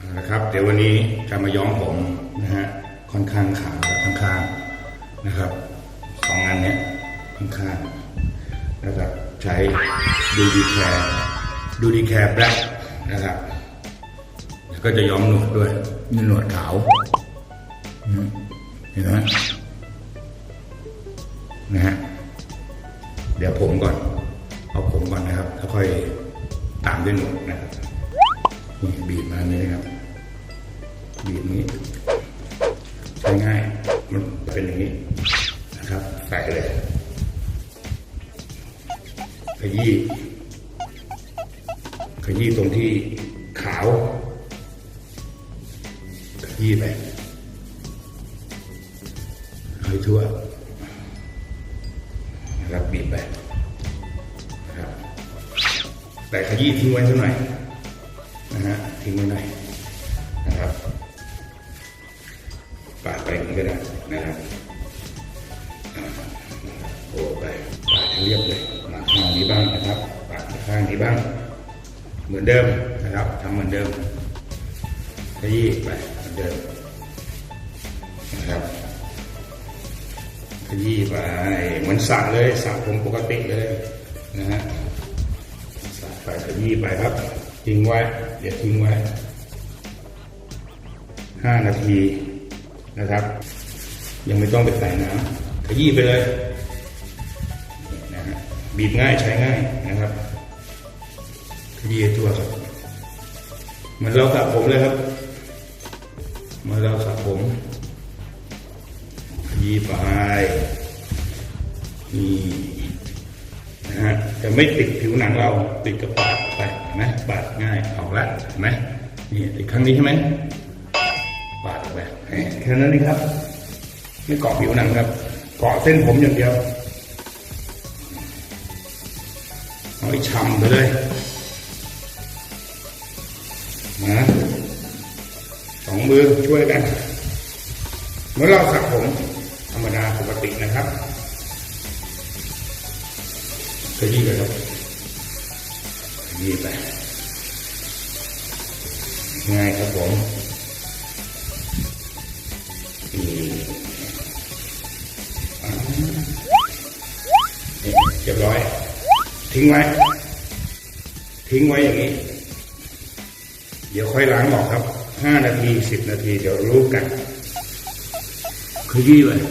เอาละครับเดี๋ยววันนี้จะมาย้อมผมนะฮะค่อนข้างขาวและค่อนข้างนะครับสองอันเนี้ยค่อนข้างแล้วก็ใช้ดูดีแคร์ดูดีแคร์แบล็คนะครับก็จะย้อมหนวดด้วยนี่หนวดขาวเห็นไหมนะฮะเดี๋ยวผมก่อน เอาผมก่อนนะครับ แล้วค่อยตามด้วยหนวดนะครับ นี่บีบมาเลยนะครับ บีบนี้ใช้ง่าย มันเป็นอย่างนี้นะครับ ใส่เลยขยี้ขยี้ตรงที่ขาวขยี้ไปให้ทั่วนะครับบีบไปนะครับแต่ขยี้ทิ้งไว้สักหน่อย นะฮะทิ้งไว้หน่อยนะครับปาดไปอย่างนี้ก็ได้นะครับโอ้ไปปาดให้เรียบเลยมาข้างนี้บ้างนะครับปาดข้างนี้บ้าง เหมือนเดิมนะครับทำเหมือนเดิมขยี้ไปเหมือนเดิมนะครับขยี้ไปเหมือนสระเลยสระผมปกติเลยนะฮะใส่ไปขยี้ไปครับ ทิ้งไว้ เดี๋ยวทิ้งไว้ห้านาทีนะครับ ยังไม่ต้องไปใส่น้ำขยี้ไปเลยนะฮะบีบง่ายใช้ง่ายนะครับขยี้ให้ทั่วครับเหมันเราสระผมเลยครับเหมันเราสระผมขยี้ไปนี่นะฮะจะไม่ติดผิวหนังเราติดกับปาก ไปนไหมปาดง่ายออกล้วเห็นไหมนี่อีกครั้งนี้ใช่ไหมปาดออกไปแค่นั้นเองครับไม่เกาะผิวหนังครับเกาะเส้นผมอย่างเดียวเอาไอ้ช่ำไปเลยนะสองมือช่วยกันเมื่อเราสระผมธรรมดาปกตินะครับขยี้กั นครับขยี้ไปง่ายครับผมนี่เรียบร้อย ทิ้งไว้ ทิ้งไว้อย่างนี้ เดี๋ยวค่อยล้างออกครับห้านาทีสิบนาที เดี๋ยวรู้กันขยี้ไปปร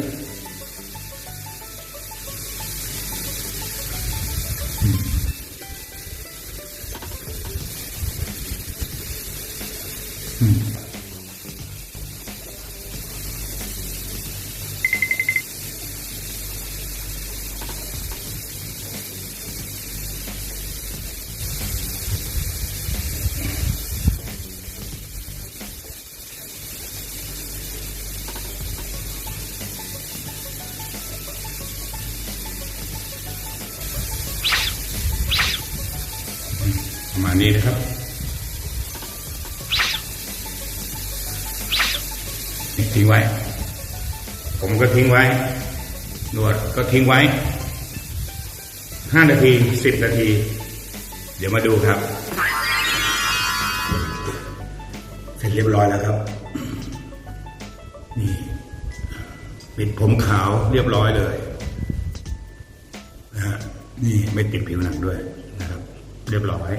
มาณนี้นะครับ ทิ้งไว้ ผมก็ทิ้งไว้หนวดก็ทิ้งไว้ห้านาทีสิบนาที เดี๋ยวมาดูครับ เสร็จเรียบร้อยแล้วครับ นี่ปิดผมขาวเรียบร้อยเลยนะฮะนี่ไม่ติดผิวหนังด้วยนะครับ เรียบร้อย